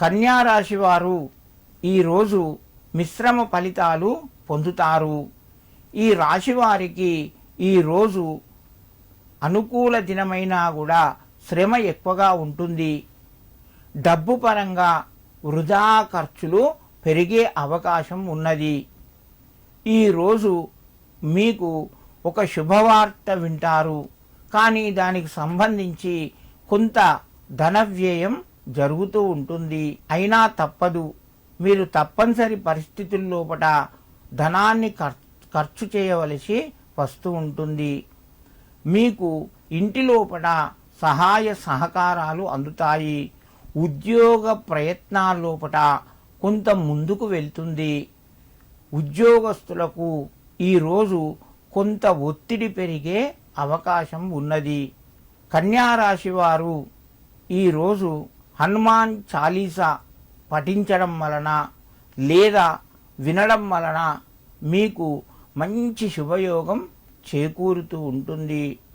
కన్యారాశి వారు ఈరోజు మిశ్రమ ఫలితాలు పొందుతారు. ఈ రాశి వారికి ఈరోజు అనుకూల దినమైనా కూడా శ్రమ ఎక్కువగా ఉంటుంది. డబ్బు పరంగా వృధా ఖర్చులు పెరిగే అవకాశం ఉన్నది. ఈరోజు మీకు ఒక శుభవార్త వింటారు. కానీ దానికి సంబంధించి కొంత ధన వ్యయం జరుగుతూ ఉంటుంది. అయినా తప్పదు. మీరు తప్పనిసరి పరిస్థితుల్లోపట ధనాన్ని ఖర్చు చేయవలసి వస్తూ ఉంటుంది. మీకు ఇంటి లోపల సహాయ సహకారాలు అందుతాయి. ఉద్యోగ ప్రయత్నాల లోపల కొంత ముందుకు వెళ్తుంది. ఉద్యోగస్తులకు ఈరోజు కొంత ఒత్తిడి పెరిగే అవకాశం ఉన్నది. కన్యా రాశి వారు ఈరోజు హనుమాన్ చాలీసా పఠించడం వలన లేదా వినడం వలన మీకు మంచి శుభయోగం చేకూరుతూ ఉంటుంది.